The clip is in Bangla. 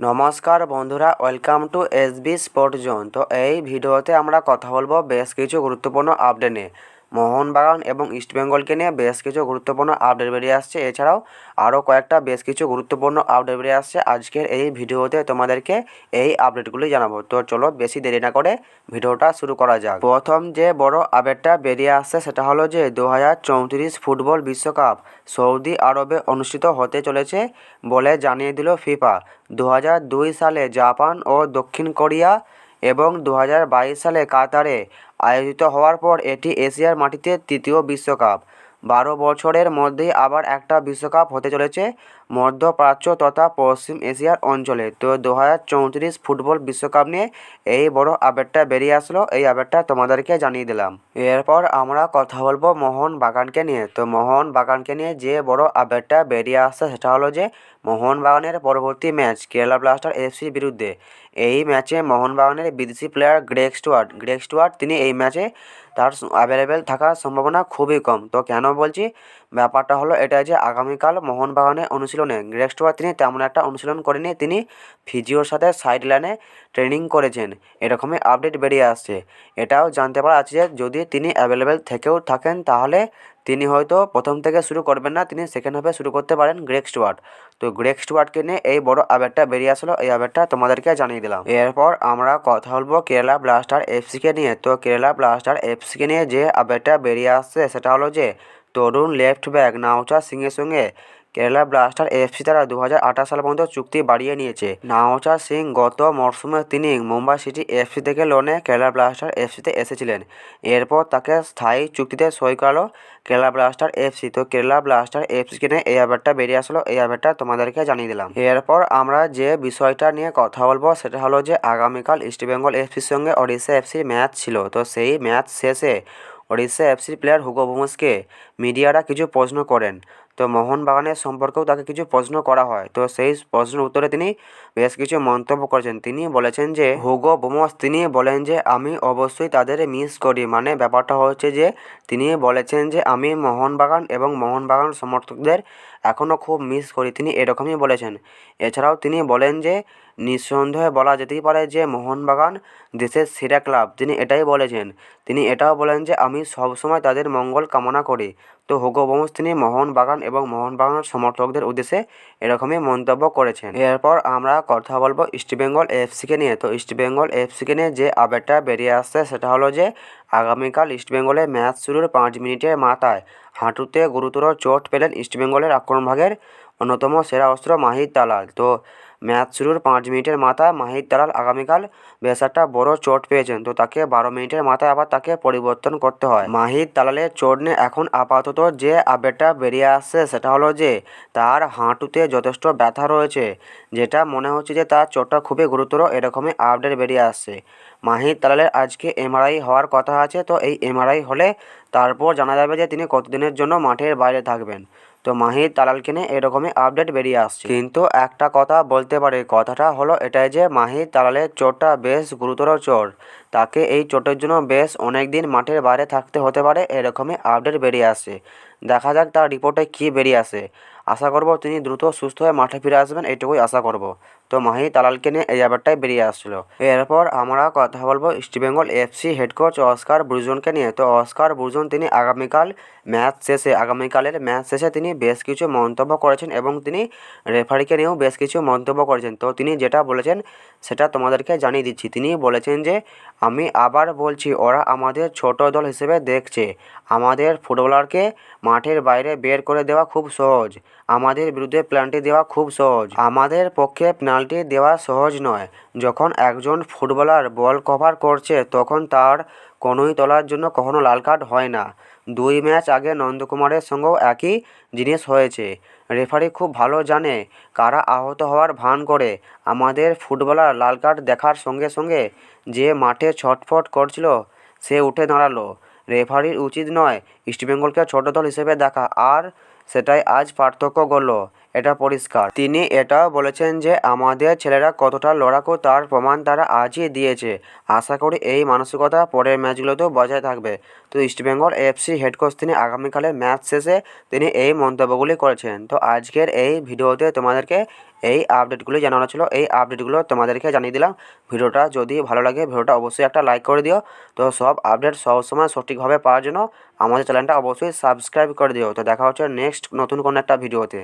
নমস্কার বন্ধুরা welcome to S B sport zone তো এই ভিডিওতে আমরা কথা বলব বেশ কিছু গুরুত্বপূর্ণ আপডেট নিয়ে। মোহনবাগান এবং ইস্টবেঙ্গলকে নিয়ে বেশ কিছু গুরুত্বপূর্ণ আপডেট বেরিয়ে আসছে। এছাড়াও আরও কয়েকটা বেশ কিছু গুরুত্বপূর্ণ আপডেট বেরিয়ে আসছে। আজকের এই ভিডিওতে তোমাদেরকে এই আপডেটগুলি জানাব। তো চলো বেশি দেরি না করে ভিডিওটা শুরু করা যাক। প্রথম যে বড় আপডেটটা বেরিয়ে আসছে সেটা হলো যে দু হাজার চৌত্রিশ ফুটবল বিশ্বকাপ সৌদি আরবে অনুষ্ঠিত হতে চলেছে বলে জানিয়ে দিল ফিফা। দু হাজার দুই সালে জাপান ও দক্ষিণ কোরিয়া এবং দু হাজার বাইশ সালে কাতারে আয়োজিত হওয়ার পর এটি এশিয়ার মাটিতে তৃতীয় বিশ্বকাপ। বারো বছরের মধ্যেই আবার একটা বিশ্বকাপ হতে চলেছে মধ্যপ্রাচ্য তথা পশ্চিম এশিয়ার অঞ্চলে। তো দু হাজার চৌত্রিশ ফুটবল বিশ্বকাপ নিয়ে এই বড় আপডেটটা বেরিয়ে আসলো। এই আপডেটটা তোমাদেরকে জানিয়ে দিলাম। এরপর আমরা কথা বলব মোহন বাগানকে নিয়ে। তো মোহন বাগানকে নিয়ে যে বড় আপডেটটা বেরিয়ে আসছে সেটা হলো যে মোহনবাগানের পরবর্তী ম্যাচ কেরালা ব্লাস্টার এফসির বিরুদ্ধে। এই ম্যাচে মোহনবাগানের বিদেশি player Greg Stewart. Greg Stewart, তিনি এই ম্যাচে তার অ্যাভেলেবেল থাকার সম্ভাবনা খুবই কম। তো কেন বলছি? ব্যাপারটা হলো এটা যে আগামীকাল মোহনবাগানের অনুশীলনে গ্রেগ স্টুয়ার্ট তিনি তেমন একটা অনুশীলন করেনি তিনি ফিজিওর সাথে সাইড লাইনে ট্রেনিং করেছেন। এরকমই আপডেট বেরিয়ে আসছে। এটাও জানতে পারা আছে যে যদি তিনি অ্যাভেলেবেল থেকেও থাকেন তাহলে তিনি হয়তো প্রথম থেকে শুরু করবেন না, তিনি সেকেন্ড হাফে শুরু করতে পারেন গ্রেক স্টুয়ার্ট। তো গ্রেক্সট স্টুয়ার্টকে নিয়ে এই বড় আবেগটা বেরিয়ে আসলো, এই আবেগটা তোমাদেরকে জানিয়ে দিলাম। এরপর আমরা কথা বলব কেরালা ব্লাস্টার এফসিকে নিয়ে। তো কেরালা ব্লাস্টার এফসিকে নিয়ে যে আবেগটা বেরিয়ে আসছে, সেটা হলো যে তরুণ লেফট ব্যাক নাওচা সিংয়ের সঙ্গে কেরালা ব্লাস্টার এফসি তারা দু হাজার সাল পর্যন্ত চুক্তি বাড়িয়ে নিয়েছে। নাওচা সিং গত মরশুমে তিনি মুম্বাই সিটি এফসি থেকে লোনে কেরালা ব্লাস্টার এফসিতে এসেছিলেন। এরপর তাকে স্থায়ী চুক্তিতে সই করালো কেরালা ব্লাস্টার এফসি তো কেরালা ব্লাস্টার এফসি কিনে এই আপডেটটা বেরিয়ে আসলো, এই আপডেটটা তোমাদেরকে জানিয়ে দিলাম। এরপর আমরা যে বিষয়টা নিয়ে কথা বলব সেটা হলো যে আগামীকাল ইস্টবেঙ্গল এফসির সঙ্গে ওড়িশা এফসির ম্যাচ ছিল। তো সেই ম্যাচ শেষে ওড়িশা এফসির প্লেয়ার হুগো ভুমসকে মিডিয়ারা কিছু প্রশ্ন করেন। তো মোহনবাগানের সম্পর্কেও তাকে কিছু প্রশ্ন করা হয়। তো সেই প্রশ্নের উত্তরে তিনি বেশ কিছু মন্তব্য করেছেন। তিনি বলেছেন যে, হুগো বুমস, তিনি বলেন যে, আমি অবশ্যই তাদের মিস করি। মানে ব্যাপারটা হচ্ছে যে, তিনি বলেছেন যে, আমি মোহনবাগান এবং মোহনবাগান সমর্থকদের এখনও খুব মিস করি। তিনি এরকমই বলেছেন। এছাড়াও তিনি বলেন যে, নিঃসন্দেহে বলা যেতেই পারে যে মোহনবাগান দেশের সেরা ক্লাব। তিনি এটাই বলেছেন। তিনি এটাও বলেন যে, আমি সবসময় তাদের মঙ্গল কামনা করি। তো হুগো বোমস, তিনি মোহনবাগান এবং মোহনবাগান সমর্থকদের উদ্দেশ্যে এরকমই মন্তব্য করেছেন। এরপর আমরা কথা বলব ইস্টবেঙ্গল এফসিকে নিয়ে। তো ইস্টবেঙ্গল এফসিকে নিয়ে যে আপডেটটা বেরিয়ে আসছে, সেটা হলো যে আগামীকাল ইস্টবেঙ্গলে ম্যাচ শুরুর পাঁচ মিনিটের মাথায় হাঁটুতে গুরুতর চোট পেলেন ইস্টবেঙ্গলের আক্রমণভাগের অন্যতম সেরা অস্ত্র মাহিদ দালাল। তো ম্যাচ শুরুর পাঁচ মিনিটের মাথায় মাহিদ তালাল আগামীকাল বেশ একটা বড় চোট পেয়েছেন, তো তাকে বারো মিনিটের মাথায় আবার তাকে পরিবর্তন করতে হয়। মাহিদ তালালের চোট নিয়ে এখন আপাতত যে আপডেটটা বেরিয়ে আসছে সেটা হলো যে, তার হাঁটুতে যথেষ্ট ব্যথা রয়েছে, যেটা মনে হচ্ছে যে তার চোটটা খুবই গুরুতর এরকমই আপডেট বেরিয়ে আসছে। মাহিদ তালালের আজকে এমআরআই হওয়ার কথা আছে, তো এই এমআরআই হলে তারপর জানা যাবে যে তিনি কতদিনের জন্য মাঠের বাইরে থাকবেন। তো মাহির দালালকে নিয়ে এরকমই আপডেট বেরিয়ে আসছে। কিন্তু একটা কথা বলতে পারে, কথাটা হলো এটাই যে মাহির দালালের চোটটা বেশ গুরুতর চোট তাকে এই চোটের জন্য বেশ অনেক দিন মাঠের বাইরে থাকতে হতে পারে, এরকমই আপডেট বেরিয়ে আসে দেখা যাক তার রিপোর্টে কী বেরিয়ে আসে। আশা করব তিনি দ্রুত সুস্থ হয়ে মাঠে ফিরে আসবেন, এইটুকুই আশা করব। তো মাহি তালালকে নিয়ে এই ব্যাপারটাই বেরিয়ে আসছিল এরপর আমরা কথা বলব East Bengal FC head coach Oscar ব্রুজনকে নিয়ে। তো অস্কার ব্রুজন, তিনি আগামীকাল ম্যাচ শেষে, আগামীকালের ম্যাচ শেষে তিনি বেশ কিছু মন্তব্য করেছেন এবং তিনি রেফারিকে নিয়েও বেশ কিছু মন্তব্য করেছেন। তো তিনি যেটা বলেছেন, সেটা তোমাদেরকে জানিয়ে দিচ্ছি। তিনি বলেছেন যে, আমি আবার বলছি, ওরা আমাদের ছোট দল হিসেবে দেখছে। আমাদের ফুটবলারকে মাঠের বাইরে বের করে দেওয়া খুব সহজ। আমাদের বিরুদ্ধে পেনাল্টি দেওয়া খুব সহজ। আমাদের পক্ষে পেনাল্টি দেওয়া সহজ নয়। যখন একজন ফুটবলার বল কভার করছে, তখন তার কোনোই তোলার জন্য কখনো লাল কার্ড হয় না। দুই ম্যাচ আগে নন্দকুমারের সঙ্গেও একই জিনিস হয়েছে। রেফারি খুব ভালো জানে কারা আহত হওয়ার ভান করে। আমাদের ফুটবলার লাল কার্ড দেখার সঙ্গে সঙ্গে যে মাঠে ছটফট করছিল, সে উঠে দাঁড়াল। রেফারির উচিত নয়। ইস্টবেঙ্গলকে ছোটো দল হিসেবে দেখা। আর সেটাই আজ পার্থক্য গড়ল। এটা পরিষ্কার। তিনি এটাও বলেছেন যে, আমাদের ছেলেরা কতটা লড়াকু তার প্রমাণ তারা আজই দিয়েছে। আশা করি এই মানসিকতা পরের ম্যাচগুলোতেও বজায় থাকবে। তো ইস্টবেঙ্গল এফসি হেড কোচ তিনি আগামীকালের ম্যাচ শেষে তিনি এই মন্তব্যগুলি করেছেন। তো আজকের এই ভিডিওতে তোমাদেরকে এই আপডেটগুলি জানানো ছিল। এই আপডেটগুলো তোমাদেরকে জানিয়ে দিলাম। ভিডিওটা যদি ভালো লাগে, ভিডিওটা অবশ্যই একটা লাইক করে দিও। তো সব আপডেট সবসময় সঠিকভাবে পাওয়ার জন্য আমাদের চ্যানেলটা অবশ্যই সাবস্ক্রাইব করে দিও। তো দেখা হচ্ছে নেক্সট নতুন কোনো একটা ভিডিওতে।